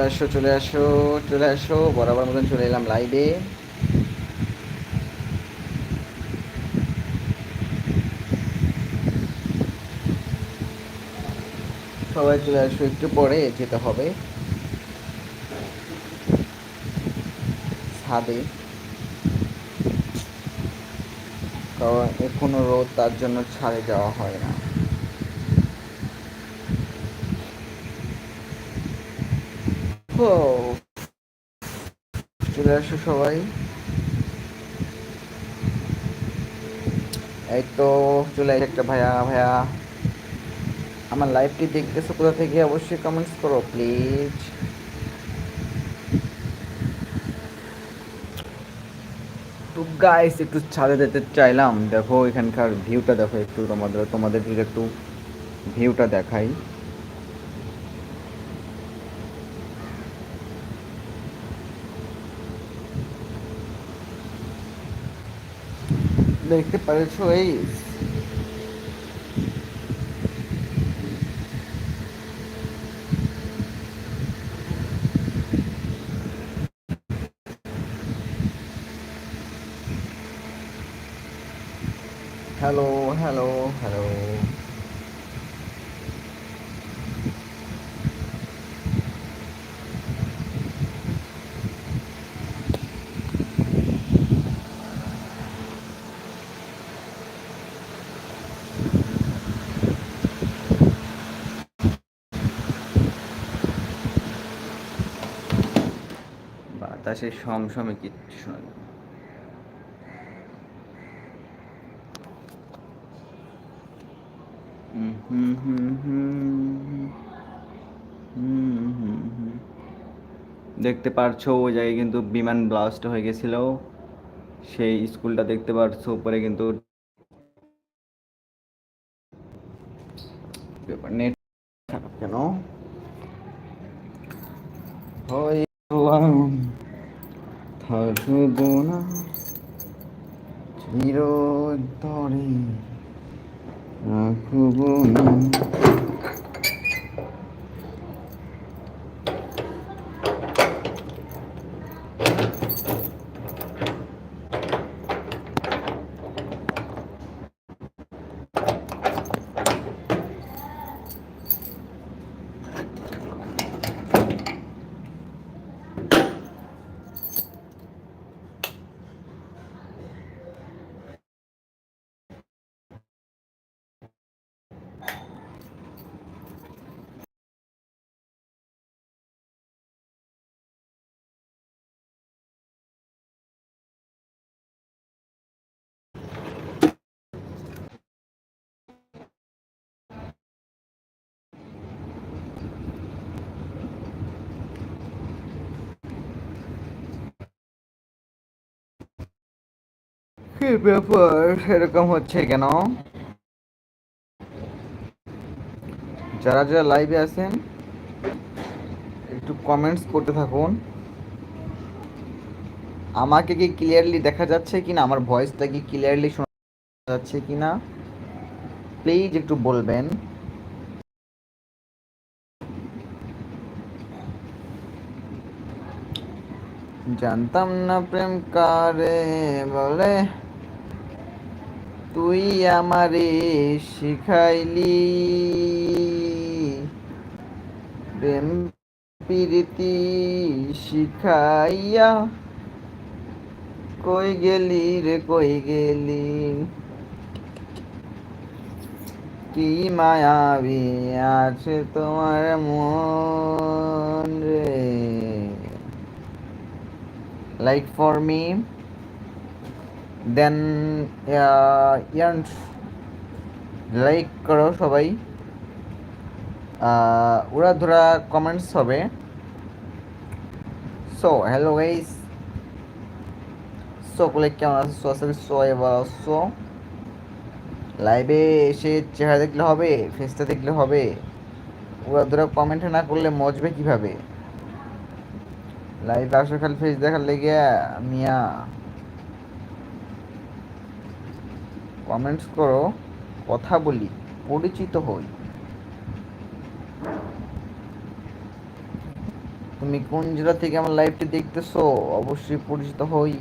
চলে আসো চলে আসো চলে আসো। বরাবর মতন চলে এলাম লাইভে সবাই চলে আসো, একটু পরে যেতে হবে। ছাদে। কারণ এখনও রোদ, তার জন্য ছাড়ে যাওয়া হয় না ও চলে আসো সবাই। এই তো চলে আসে একটা ভাইয়া ভাইয়া। আমার লাইভটি দেখতেছো কোথা থেকে? অবশ্যই কমেন্টস করো প্লিজ তো গাইস একটু ছাদে যেতে চাইলাম। দেখো, এখানকার ভিউটা দেখো একটু তোমাদের তোমাদের একটু ভিউটা দেখাই। দেখতে পারেছো এই হ্যালো হ্যালো হ্যালো বাতাসে সমসমে কিচ্ছু শোনা যায়। দেখতে পারছ ওই জায়গায় কিন্তু বিমান ব্লাস্ট হয়ে গেছিল। সেই স্কুলটা দেখতে পারছ, উপরে কিন্তু নেট। কেন? থাকব না চিরতরে রাখব না। কি ব্যাপার? এরকম হচ্ছে কেন? যারা যারা লাইভে আছেন, একটু কমেন্টস করতে থাকুন। আমাকে কি ক্লিয়ারলি দেখা যাচ্ছে কিনা? আমার ভয়েসটা কি ক্লিয়ারলি শোনা যাচ্ছে কিনা? প্লিজ একটু বলবেন। জানতাম না প্রেম কারে বলে। তুই আমারে শিখাইলি। প্রেম প্রীতি শিখাইয়া কই গেলি রে, কই গেলি? কি মায়াবি আছে তোমার মন রে। Like for me? Uh, ইয়ান লাইক করো সবাই। ওরা ধরা কমেন্টস হবে। সো হ্যালো গাইস সকলে কেমন আছে? সো আশা করি সবাই ভালো আছো লাইভে এসে চেহারা দেখলে হবে ফেসটা দেখলে হবে। ওরা ধরা কমেন্ট না করলে মজবে কীভাবে? লাইভ আসো খালি ফেস দেখার লেগে মিয়া। কমেন্টস করো, কথা বলি, পরিচিত হই। তুমি কোন জেলা থেকে আমার লাইভটি দেখতেছো? অবশ্যই পরিচিত হই।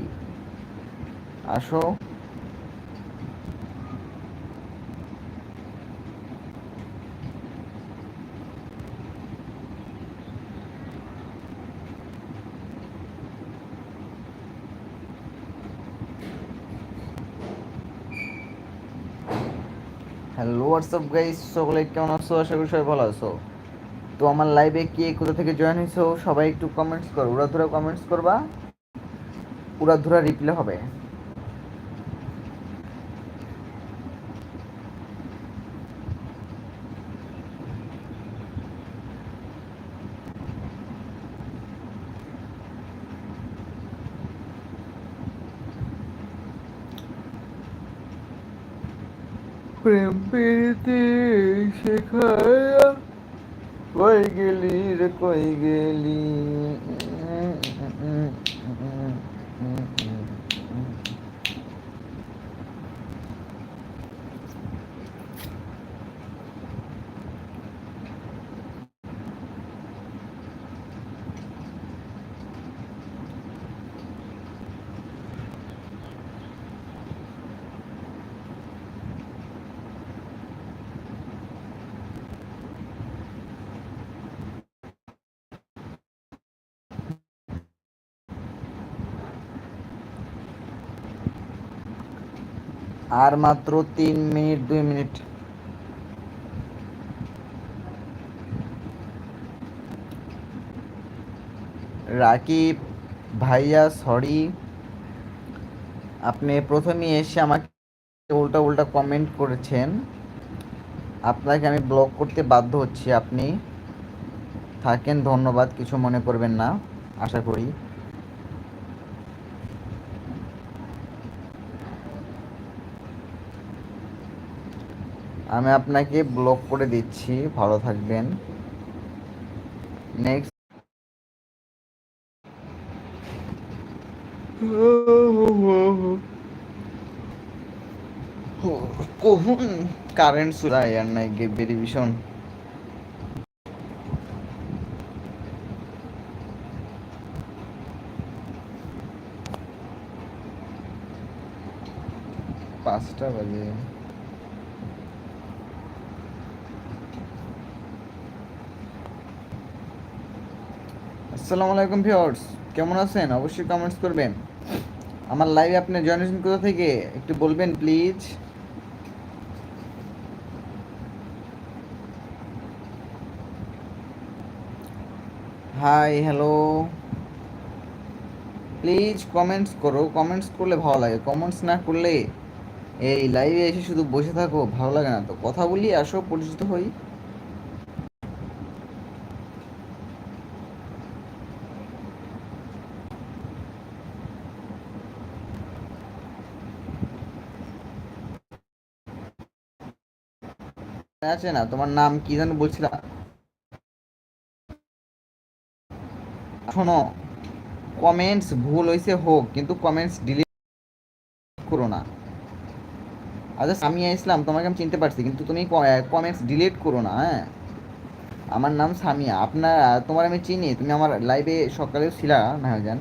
আসো হ্যালো হোয়াটসঅ্যাপ গাইস সকলে কেমন আছো? আশা করি সবাই ভালো আছো। তো আমার লাইভে কে কোথা থেকে জয়েন হয়েছো? সবাই একটু কমেন্টস করো। উড়াধুরা কমেন্টস করবা? উড়াধুরা রিপ্লাই হবে প্রেম পেতে শেখায়া কই গেলি রে কই গেলি? আর মাত্র তিন মিনিট, দুই মিনিট। রাকিব, ভাইয়া, সরি। আপনি প্রথমে এসে আমাকে উল্টা উল্টা কমেন্ট করেছেন। আপনাকে আমি ব্লক করতে বাধ্য হচ্ছি আপনি। থাকেন, ধন্যবাদ, কিছু মনে করবেন না, আশা করি। আমি আপনাকে ব্লক করে দিচ্ছি, ভালো থাকবেন। নেক্সট কখন কারেন্ট চুরাই আর নাই গে বেরি ভীষণ পাঁচটা বাজে। আসসালামু আলাইকুম ভিউয়ার্স। কেমন আছেন? অবশ্যই কমেন্টস করবেন। আমার লাইভে আপনি জয়েন হয়েছেন কোথা থেকে? একটু বলবেন please hi hello please comments করো। কমেন্টস করলে ভালো লাগে। কমেন্টস না করলে এই লাইভে এসে শুধু বসে থাকো, ভালো লাগে না। তো কথা বলি, আসো, পরিচিত হই। আছে না? তোমার নাম কি যেন বলছিলা শোনো কমেন্টস ভুল হয়েছে হোক, কিন্তু কমেন্টস ডিলিট করো না। আচ্ছা সামিয়া ইসলাম তোমাকে আমি চিনতে পারছি, কিন্তু তুমি কমেন্টস ডিলিট করো না হ্যাঁ? আমার নাম সামিয়া। আপনার, তোমার আমি চিনি, তুমি আমার লাইভে সকালেও ছিলা না জান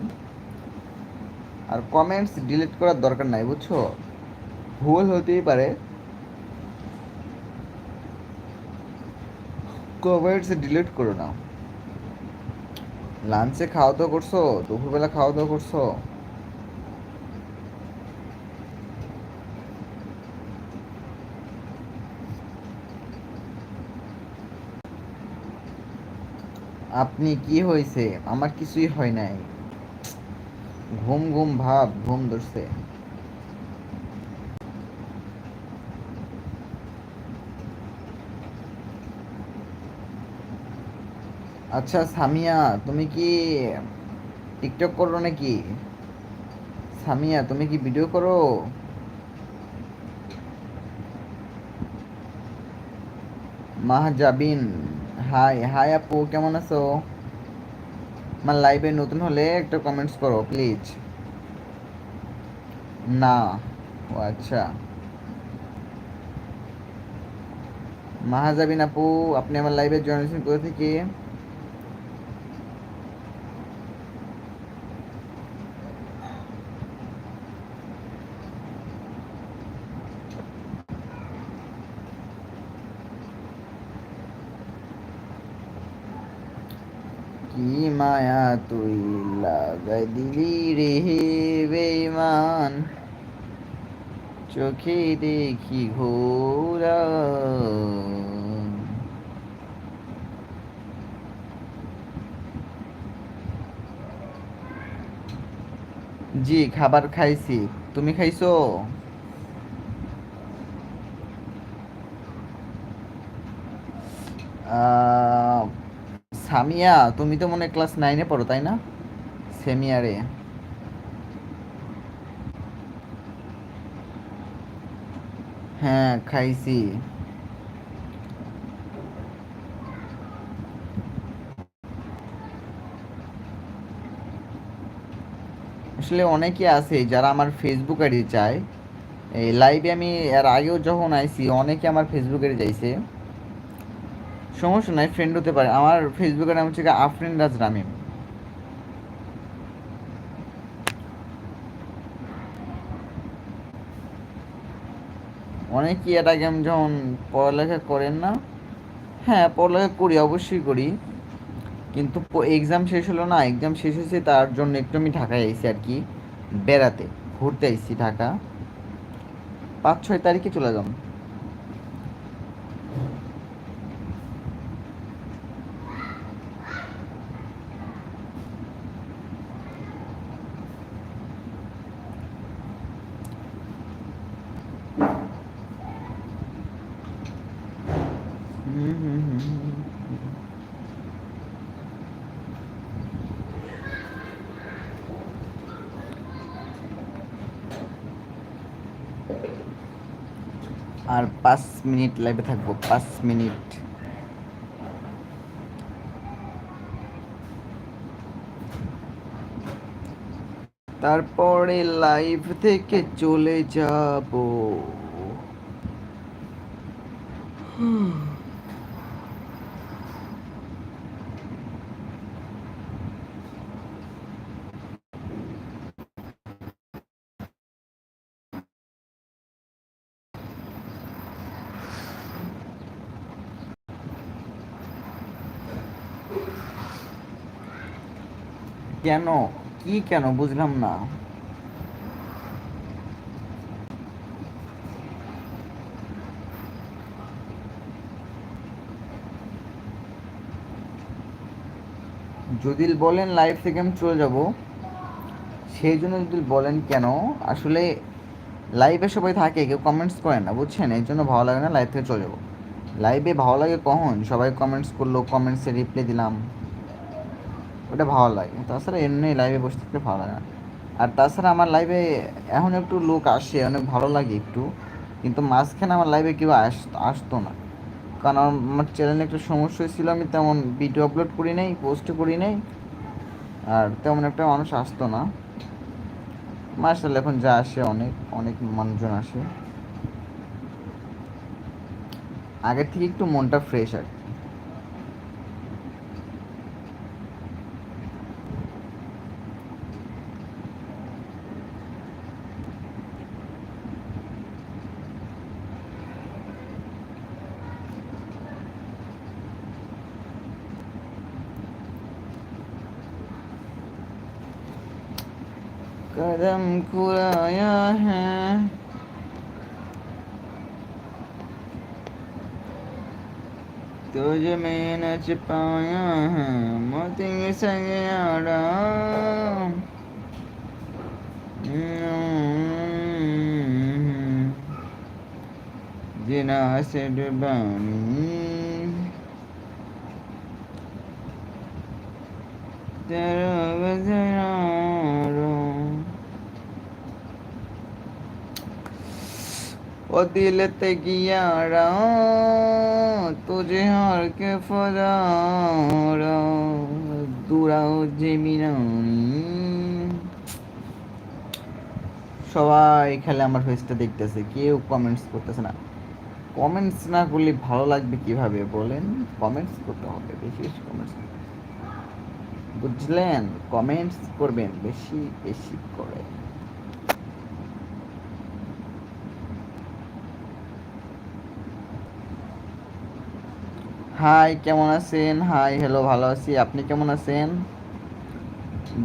আর কমেন্টস ডিলিট করার দরকার নাই, বুঝছ? ভুল হতেই পারে। কমেন্টস ডিলিট করো না। লাঞ্চে খাওয়া দাওয়া করছ? দুপুরবেলা খাওয়া দাওয়া করছ? আপনি কি হয়েছে? আমার কিছুই হয় নাই। ঘুম ঘুম ভাব, ঘুম ধরছে। আচ্ছা সামিয়া, তুমি কি টিকটক করো নাকি? সামিয়া, তুমি কি ভিডিও করো? মাহজাবিন, হাই হাই আপু, কেমন আছো? আমার লাইভে নতুন হলে একটা কমেন্টস করো প্লিজ না। ও আচ্ছা। মাহাজাবিন আপু, আপনি আমার লাইভে জয়েন কোথা থেকে কি মায়া তুই লাগাই দিলি রে বেমান চোখে দেখি ঘোরা জি খাবার খাইছি। তুমি খাইছো? আহ, সামিয়া, তুমি তো মনে ক্লাস নাইনে পড়ো, তাই না? সেমিয়ারে হ্যাঁ খাইছি। আসলে অনেকে আছে যারা আমার ফেসবুক আইডি চায়। এই লাইভে আমি এর আগেও যখন আইছি, অনেকে আমার ফেসবুক আইডি চাইছে। সমস্যা নাই ফ্রেন্ড হতে পারে। আমার ফেসবুকের নাম হচ্ছে আফরিন রাজ রামিম। অনেকেই এর আগে আমি যখন পড়ালেখা করেন না হ্যাঁ পড়ালেখা করি, অবশ্যই করি। কিন্তু এক্সাম শেষ হলো না এক্সাম শেষ হয়েছে, তার জন্য একটু আমি ঢাকায় আইছি আর কি, বেড়াতে, ঘুরতে আইছি ঢাকা। পাঁচ ছয় তারিখে চলে যাব হুম হুম হুম হুম। আর পাঁচ মিনিট লাইভে থাকব পাঁচ মিনিট। তারপরে লাইভ থেকে চলে যাব। কেন? কি কেন? বুঝলাম না। যদি বলেন লাইভ থেকে আমি চলে যাব, সেই জন্য যদি বলেন কেন? আসলে লাইভে সবাই থাকে, কেউ কমেন্টস করে না, বুঝছেন? এই জন্য ভালো লাগে না লাইভ থেকে চলে যাব। লাইভে ভালো লাগে কখন? সবাই কমেন্টস করল কমেন্টসে রিপ্লাই দিলাম। ওটা ভালো লাগে। তাছাড়া এমনি লাইভে বসে থাকতে ভালো লাগে না। আর তাছাড়া আমার লাইভে এখন একটু লোক আসে, অনেক ভালো লাগে একটু। কিন্তু মাঝখানে আমার লাইভে কেউ আস আসতো না। কারণ আমার চ্যানেলে একটু সমস্যা হয়েছিল, আমি তেমন ভিডিও আপলোড করি নাই পোস্ট করি নাই। আর তেমন একটা মানুষ আসতো না। মার্শাল, এখন যা আসে, অনেক অনেক মানুষজন আসে। আগের থেকে একটু মনটা ফ্রেশ আর कदम खुलाया है। तुझ में नच पाया है मोती सयारा जिना से डुबानी तेरा ও দিলতে গিয়ারা তুঝে হর কে ফরার দুরাও জেমিনানি সবাই খেলে আমার ফেসটা দেখতেছে, কেউ কমেন্টস করতেছে না। কমেন্টস না করলে ভালো লাগবে কীভাবে বলেন? কমেন্টস করতে হবে, বেশি বেশি কমেন্টস বুঝলেন? কমেন্টস করবেন, বেশি বেশি করে। হাই কেমন আছেন? হাই হ্যালো ভালো আছি। আপনি কেমন আছেন?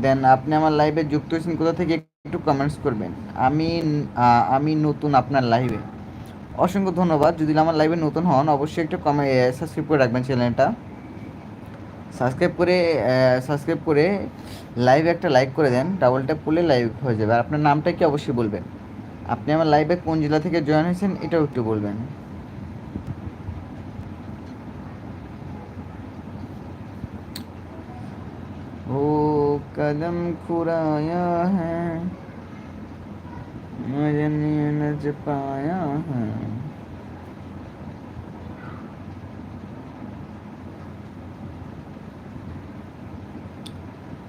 দেন আপনি আমার লাইভে যুক্ত হয়েছেন, কোথা থেকে একটু কমেন্টস করবেন? আমি আমি নতুন আপনার লাইভে অসংখ্য ধন্যবাদ। যদি আমার লাইভে নতুন হন, অবশ্যই একটু কমে সাবস্ক্রাইব করে রাখবেন চ্যানেলটা সাবস্ক্রাইব করে সাবস্ক্রাইব করে লাইভে একটা লাইক করে দেন ডাবল ট্যাপ করলে লাইভ হয়ে যাবে। আপনার নামটা কি অবশ্যই বলবেন? আপনি আমার লাইভে কোন জেলা থেকে জয়েন হয়েছেন, এটাও একটু বলবেন। कदम खुराया है मुझे नींद पाया है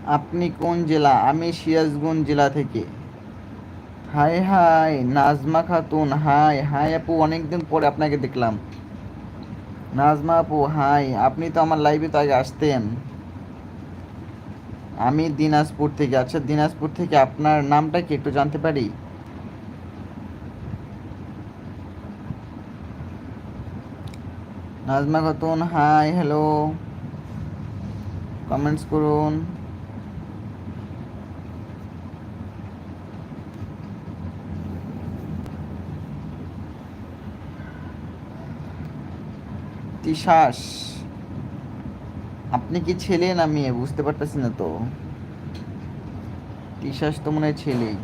আপনি কোন জেলা আমি সিরাজগঞ্জ জেলা থেকে hi hi Nazma Khatun hi hi আপু অনেকদিন পরে আপনাকে দেখলাম নাজমা আপু হাই আপনি তো আমার লাইভে তো আগে আসতেন আমি দিনাজপুর থেকে। আচ্ছা দিনাজপুর থেকে আপনার নামটা কি একটু জানতে পারি? Nazma Khatun, hi, hello. Comments করুন। তিশাস। আপনি কি ছেলে না মেয়ে? বুঝতে পারতেছি না তো। তিশাস তো মনে হয় ছেলেই।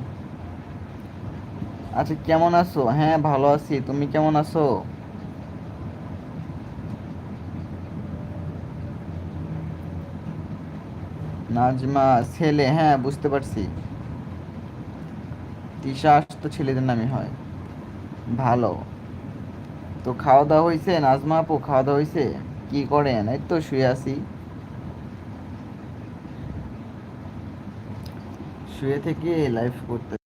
আচ্ছা কেমন আছো? হ্যাঁ ভালো আছি। তুমি কেমন আছো? নাজমা, ছেলে হ্যাঁ বুঝতে পারছি। তিশাস তো ছেলেদের নামই হয়। ভালো। তো খাওয়া দাওয়া হয়েছে নাজমা আপু খাওয়া দাওয়া হয়েছে কি করেন? এই তো শুয়ে আছি। শুয়ে থেকে লাইভ করতে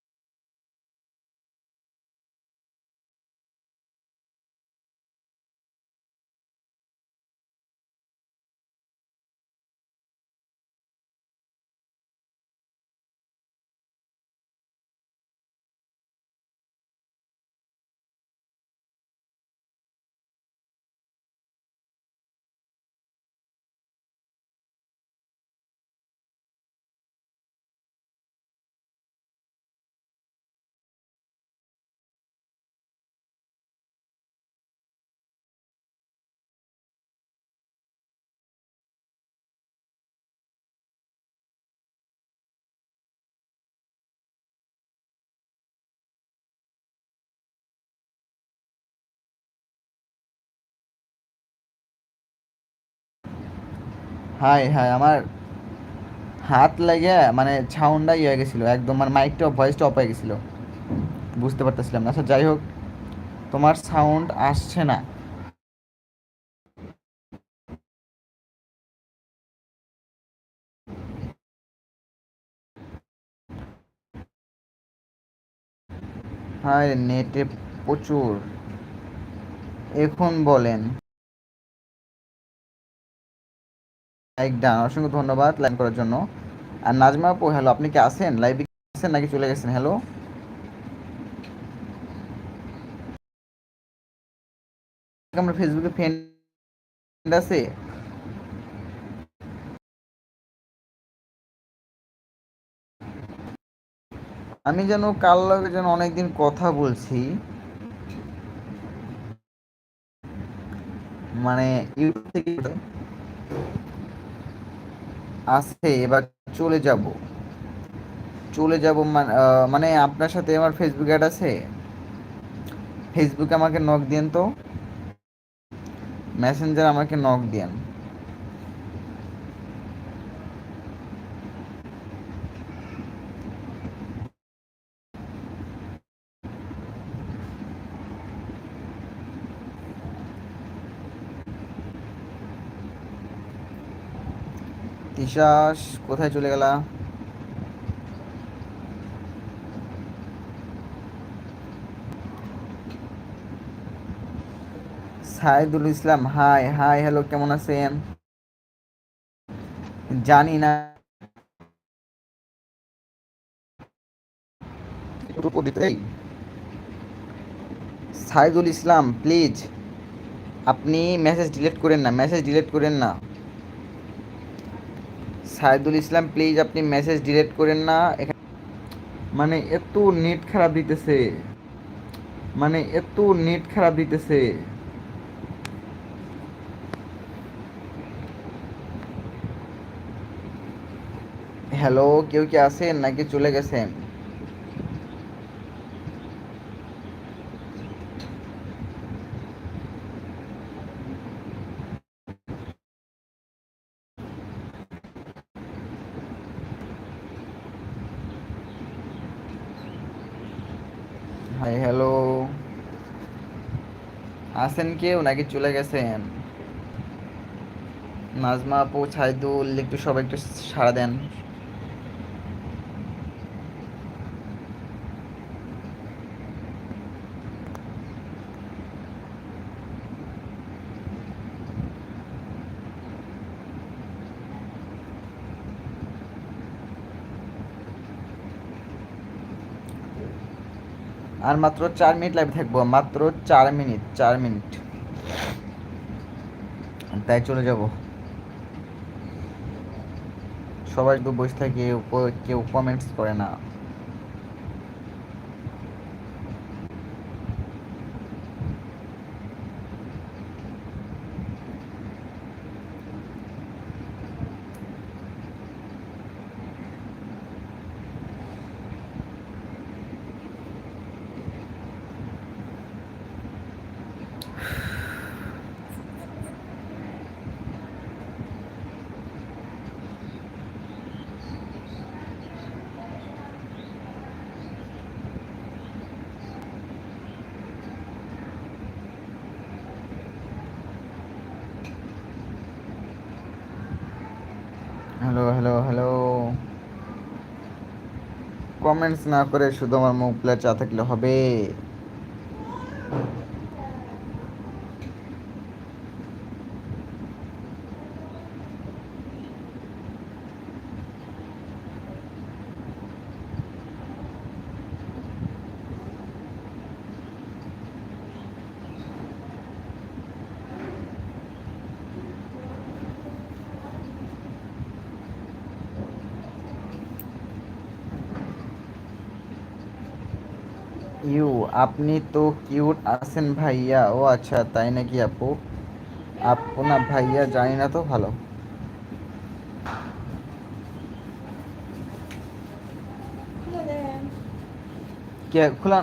হাই হাই, আমার হাত লাগে মানে সাউন্ডটা ইয়ে হয়ে গেছিল, একদম মানে মাইকটা ভয়েসটা অফ হয়ে গেছিল। বুঝতে পারতেছিলাম না। আচ্ছা যাই হোক, তোমার সাউন্ড আসছে না। হাই নেটে প্রচুর। এখন বলেন। লাইক ডান অসংখ্য ধন্যবাদ লাইন করার জন্য। আর নাজমা আপু হ্যালো আপনি কি আছেন? লাইভে আছেন নাকি চলে গেছেন? হ্যালো আমরা ফেসবুকে ফ্রেন্ড আছে? আমি যেন কাল লগে যেন অনেকদিন কথা বলছি। মানে ইউটিউব থেকে আছে, এবার চলে যাব। চলে যাব মানে আপনার সাথে আমার ফেসবুক অ্যাড আছে। ফেসবুকে আমাকে নক দিন তো। মেসেঞ্জার আমাকে নক দিন তিশাস কোথায় চলে গেলা? Saidul Islam hi hi hello কেমন আছেন? জানি না। সাইদুল ইসলাম প্লিজ আপনি মেসেজ ডিলিট করেন না মেসেজ ডিলিট করেন না। সাইদুল ইসলাম প্লিজ আপনি মেসেজ ডিলিট করেন না। এখানে মানে এত নেট খারাপ দিতেছে। মানে এত নেট খারাপ দিতেছে। হ্যালো কেউ কি আছেন? নাকি চলে গেছেন হাই হ্যালো আছেন কেউ নাকি চলে গেছেন। নাজমা আপু ছাইদুল একটু সবাই একটু সাড়া দেন। আর মাত্র চার মিনিট লাইভ থাকব, মাত্র চার মিনিট চার মিনিট। তাই চলে যাব। সবাই একটু বসে থাকে কেউ কমেন্টস করে না হ্যালো হ্যালো হ্যালো কমেন্টস না করে শুধু আমার মুখ চা থাকলে হবে। ইউ আপনি তো কিউট আছেন ভাইয়া। ও আচ্ছা তাই নাকি আপু? আপু না ভাইয়া জানি না তো ভালো। কে খোলা